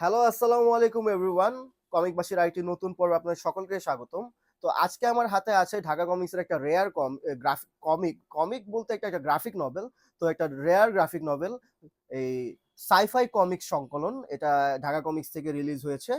Hello আসসালামু আলাইকুম everyone comic বাসীর আরেকটি নতুন পর্ব আপনাদের সকলকে স্বাগতম। তো আজকে আমার হাতে আছে ঢাকা কমিক্সের একটা রেয়ার কম গ্রাফিক কমিক কমিক বলতে একটা একটা গ্রাফিক নভেল তো একটা রেয়ার গ্রাফিক নভেল এই সাইফাই কমিক সংকলন। এটা ঢাকা কমিক্স থেকে রিলিজ হয়েছে।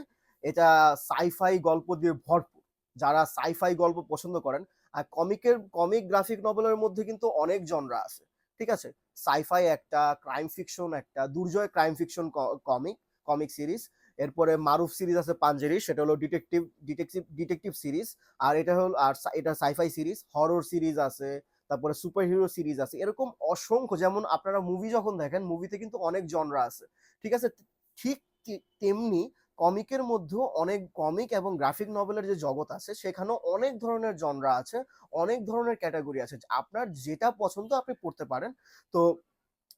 এটা সাইফাই গল্প দিয়ে ভরপুর। যারা সাইফাই গল্প পছন্দ করেন, আর কমিকের কমিক গ্রাফিক নভেলের মধ্যে কিন্তু অনেক জনরা আছে। ঠিক আছে? সাইফাই একটা ক্রাইম ফিকশন একটা, Durjoy crime fiction comic comic series এরপরে মারুফ সিরিজ আছে পাঞ্জেরি, সেটা হলো ডিটেকটিভ ডিটেকটিভ ডিটেকটিভ সিরিজ আর এটা হলো, আর এটা সাইফাই সিরিজ হরর সিরিজ আছে, তারপরে সুপার হিরো সিরিজ আছে, এরকম অসংখ্য, যেমন আপনারা মুভি যখন দেখেন মুভিতে কিন্তু অনেক জনরা আছে, ঠিক আছে? ঠিক তেমনি কমিকের মধ্যেও অনেক কমিক এবং গ্রাফিক নভেলের যে জগৎ আছে, সেখানেও অনেক ধরনের জনরা আছে, অনেক ধরনের ক্যাটাগরি আছে, আপনার যেটা পছন্দ আপনি পড়তে পারেন। তো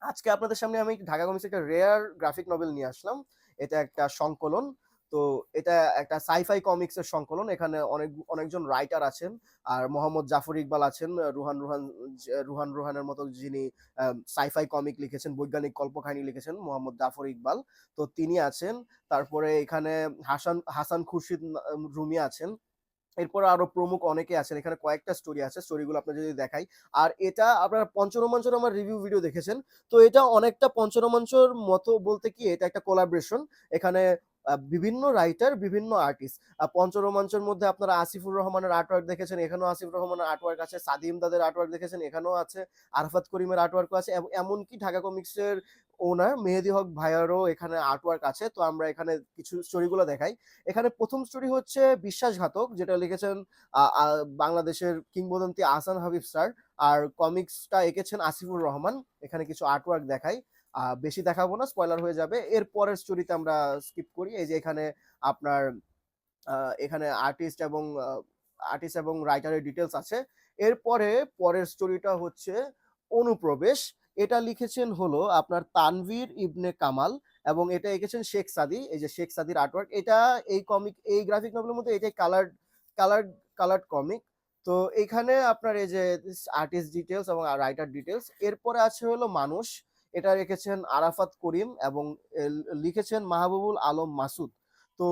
আজকে আপনাদের সামনে আমি ঢাকা কমিক্স একটা রেয়ার গ্রাফিক নভেল নিয়ে আসলাম এটা একটা সংকলন। তো এটা একটা সাইফাই কমিক্স এর সংকলন। এখানে অনেক, অনেকজন রাইটার আছেন। আর মোহাম্মদ জাফর ইকবাল আছেন, রুহান রুহান রুহান রুহানের মতো যিনি সাইফাই কমিক লিখেছেন, বৈজ্ঞানিক কল্পকাহিনী লিখেছেন, মোহাম্মদ জাফর ইকবাল। তো তিনি আছেন। তারপরে এখানে হাসান হাসান খুরশিদ রুমি আছেন। এরপর আরও প্রমুখ অনেকে আছেন, এখানে কয়েকটা স্টোরি আছে স্টোরিগুলো আপনার যদি দেখাই। আর এটা আপনারা পঞ্চরোমাঞ্চর আমার রিভিউ ভিডিও দেখেছেন। তো এটা অনেকটা পঞ্চরোমাঞ্চর মতো বলতে কি, এটা একটা কোলাব্রেশন এখানে বিভিন্ন রাইটার বিভিন্ন আর্টিস্ট পঞ্চরোমাঞ্চের মধ্যে আপনারা আসিফুর রহমানের আর্টওয়ার্ক দেখেছেন এখানেও আসিফুর রহমানের আর্টওয়ার্ক আছে। সাদিম দাদের আর্টওয়ার্ক দেখেছেন এখানেও আছে। আরফাত করিমের আর্টওয়ার্কও আছে। এম- এমনকি ঢাকা কমিক্সের ওনার মেহেদি হক ভাইয়ারও এখানে আর্টওয়ার্ক আছে। তো আমরা এখানে কিছু স্টোরিগুলো দেখাই। এখানে প্রথম স্টোরি হচ্ছে বিশ্বাসঘাতক যেটা লিখেছেন বাংলাদেশের কিংবদন্তি আহসান হাবিব স্যার। আর কমিক্সটা এঁকেছেন আসিফুর রহমান। এখানে কিছু আর্টওয়ার্ক আহ, বেশি দেখাবো না স্পয়লার হয়ে যাবে। এর পরের স্টোরিতে আমরা স্কিপ করি। এই যে এখানে আপনার এখানে আর্টিস্ট এবং আর্টিস্ট এবং রাইটারের ডিটেলস আছে। এরপরে পরের স্টোরিটা হচ্ছে অনুপ্রবেশ। এটা লিখেছেন হলো আপনার তানভীর ইবনে কামাল এবং এটা এঁকেছেন শেখ সাদি। এই যে শেখ সাদির আর্টওয়ার্ক এটা এই কমিক এই গ্রাফিক নভেলের মধ্যে এটাই কালার কালার কালার্ড কমিক তো এখানে আপনার এই যে আর্টিস্ট ডিটেলস এবং রাইটার ডিটেলস এরপরে আছে হলো মানুষ। এটা রেখেছেন আরাফাত করিম এবং লিখেছেন মাহবুবুল আলম মাসুদ। তো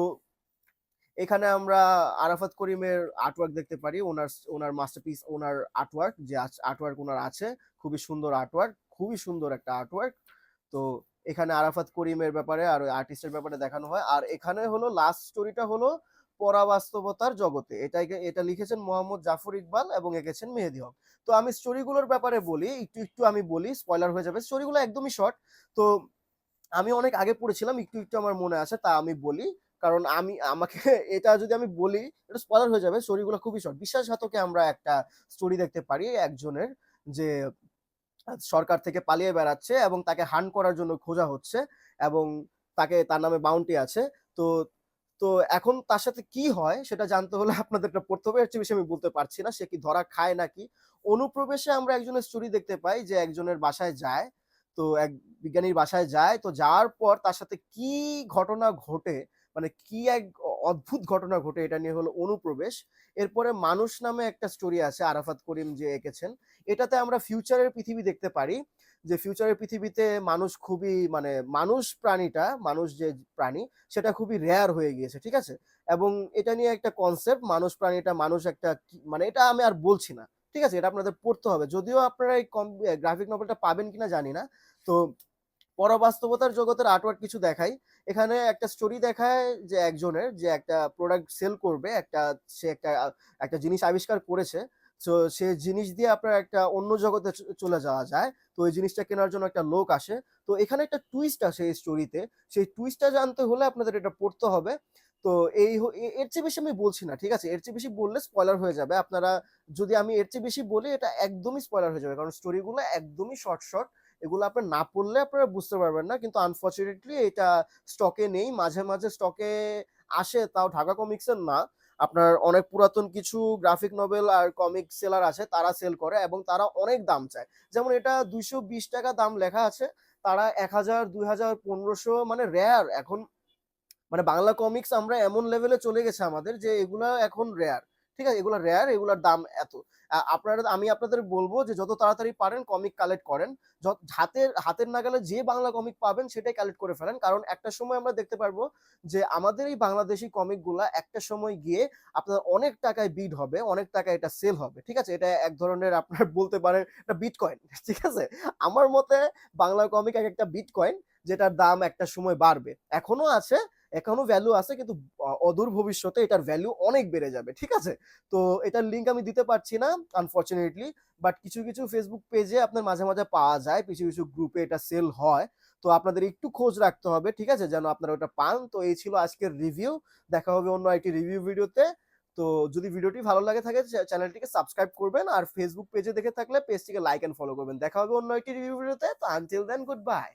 এখানে আমরা আরাফাত করিমের আর্টওয়ার্ক দেখতে পারি। ওনার ওনার মাস্টারপিস ওনার আর্টওয়ার্ক যে আর্টওয়ার্ক ওনার আছে, খুবই সুন্দর আর্টওয়ার্ক খুবই সুন্দর একটা আর্টওয়ার্ক তো এখানে আরাফাত করিমের ব্যাপারে আর ওই আর্টিস্টের ব্যাপারে দেখানো হয়। আর এখানে হলো লাস্ট স্টোরিটা হলো পরাবাস্তবতার জগতে। এটা এটা লিখেছেন মোহাম্মদ জাফর ইকবাল এবং এঁকেছেন মেহেদি হক। তো আমি স্টোরিগুলোর ব্যাপারে বলি, একটু একটু আমি বলি স্পয়লার হয়ে যাবে। স্টোরিগুলো একদমই শর্ট তো আমি অনেক আগে পড়েছিলাম, একটু একটু আমার মনে আছে, তা আমি বলি। কারণ আমি, আমাকে এটা যদি আমি বলি, এটা স্পয়লার হয়ে যাবে, স্টোরিগুলো খুবই শর্ট বিশ্বাসঘাতকে আমরা একটা স্টোরি দেখতে পারি, একজনের যে সরকার থেকে পালিয়ে বেড়াচ্ছে এবং তাকে হান করার জন্য খোঁজা হচ্ছে এবং তাকে, তার নামে বাউন্টি আছে। তো তো এখন তার সাথে কি হয় সেটা জানতে হলে আপনাদেরটা পড়তে হবে। চেয়ে আমি বলতে পারছি না। সে কি ধরা খায় নাকি? অনুপ্রবেশে আমরা একজনের স্টোরি দেখতে পাই যে একজনের বাসায় যায়, তো এক বিজ্ঞানীর বাসায় যায়। তো যাওয়ার পর তার সাথে কি ঘটনা ঘটে মানে কি এক অদ্ভুত ঘটনা ঘটে এটা নিয়ে হলো অনুপ্রবেশ। এরপরে মানুষ নামে একটা স্টোরি আছে, আরাফাত করিম যে এঁকেছেন। এটাতে আমরা ফিউচারের পৃথিবী দেখতে পারি, যে ফিউচারের পৃথিবীতে মানুষ খুবই মানে মানুষ প্রাণীটা, মানুষ যে প্রাণী, সেটা খুবই রেয়ার হয়ে গিয়েছে, ঠিক আছে? এবং এটা নিয়ে একটা কনসেপ্ট মানুষ প্রাণীটা, মানুষ একটা মানে এটা আমি আর বলছি না, ঠিক আছে? এটা আপনাদের পড়তে হবে। যদিও আপনারা এই কম গ্রাফিক নভেলটা পাবেন কিনা জানি না। তো পরবাস্তবতার জগতের আর্টওয়ার্ক কিছু দেখাই। এখানে একটা স্টোরি দেখায় যে একজনের যে একটা প্রোডাক্ট সেল করবে, একটা, সে একটা একটা জিনিস আবিষ্কার করেছে। তো সে জিনিস দিয়ে আপনার একটা অন্য জগতে চলে যাওয়া যায়। তো ওই জিনিসটা কেনার জন্য একটা লোক আসে। তো এখানে একটা টুইস্ট আসে এই স্টোরিতে সেই টুইস্টটা জানতে হলে আপনাদের এটা পড়তে হবে। তো এই এর চেয়ে বেশি আমি বলছি না, ঠিক আছে? এর চেয়ে বেশি বললে স্পয়লার হয়ে যাবে। আপনারা যদি আমি এর চেয়ে বেশি বলি, এটা একদমই স্পয়লার হয়ে যাবে। কারণ স্টোরিগুলো একদমই শর্ট শর্ট এগুলো আপনার না পড়লে আপনারা বুঝতে পারবেন না। কিন্তু আনফর্চুনেটলি এটা স্টকে নেই, মাঝে মাঝে স্টকে আসে, তাও ঢাকা কমিক্সের না। আপনার অনেক পুরাতন কিছু গ্রাফিক নভেল আর কমিক সেলার আছে, তারা সেল করে এবং তারা অনেক দাম চায়। যেমন এটা দুইশো বিশ টাকা দাম লেখা আছে, তারা এক হাজার, দুই হাজার, পনেরোশো মানে রেয়ার এখন। মানে বাংলা কমিক্স আমরা এমন লেভেলে চলে গেছে আমাদের যে এগুলা এখন রেয়ার ঠিক আছে? এগুলো রেয়ার এগুলোর দাম এত। আপনারা, আমি আপনাদের বলব যে যত তাড়াতাড়ি পারেন কমিক কালেক্ট করেন। হাতের হাতের নাগালে যে বাংলা কমিক পাবেন সেটাই কালেক্ট করে ফেলেন। কারণ একটা সময় আমরা দেখতে পারব যে আমাদের এই বাংলাদেশি কমিকগুলা একটা সময় গিয়ে আপনার অনেক টাকায় বিড হবে, অনেক টাকায় এটা সেল হবে। ঠিক আছে? এটা এক ধরনের আপনার বলতে পারেন একটা বিটকয়েন ঠিক আছে? আমার মতে বাংলা কমিক এক একটা বিট কয়েন যেটার দাম একটা সময় বাড়বে। এখনও আছে এখনও ভ্যালু আছে, কিন্তু অদূর ভবিষ্যতে এটার ভ্যালু অনেক বেড়ে যাবে, ঠিক আছে? তো এটার লিঙ্ক আমি দিতে পারছি না আনফরচুনেটলি বাট কিছু কিছু ফেসবুক পেজে আপনার মাঝে মাঝে পাওয়া যায়, কিছু কিছু গ্রুপে এটা সেল হয়, তো আপনাদের একটু খোঁজ রাখতে হবে, ঠিক আছে? যেন আপনারা ওটা পান, তো এই ছিল আজকের রিভিউ দেখা হবে অন্য একটি রিভিউ ভিডিওতে তো যদি ভিডিওটি ভালো লাগে থাকে চ্যানেলটিকে সাবস্ক্রাইব করবেন, আর ফেসবুক পেজে দেখে থাকলে পেজটিকে লাইক এন্ড ফলো করবেন, দেখা হবে অন্য একটি রিভিউ ভিডিওতে তো আনটিল দেন গুড বাই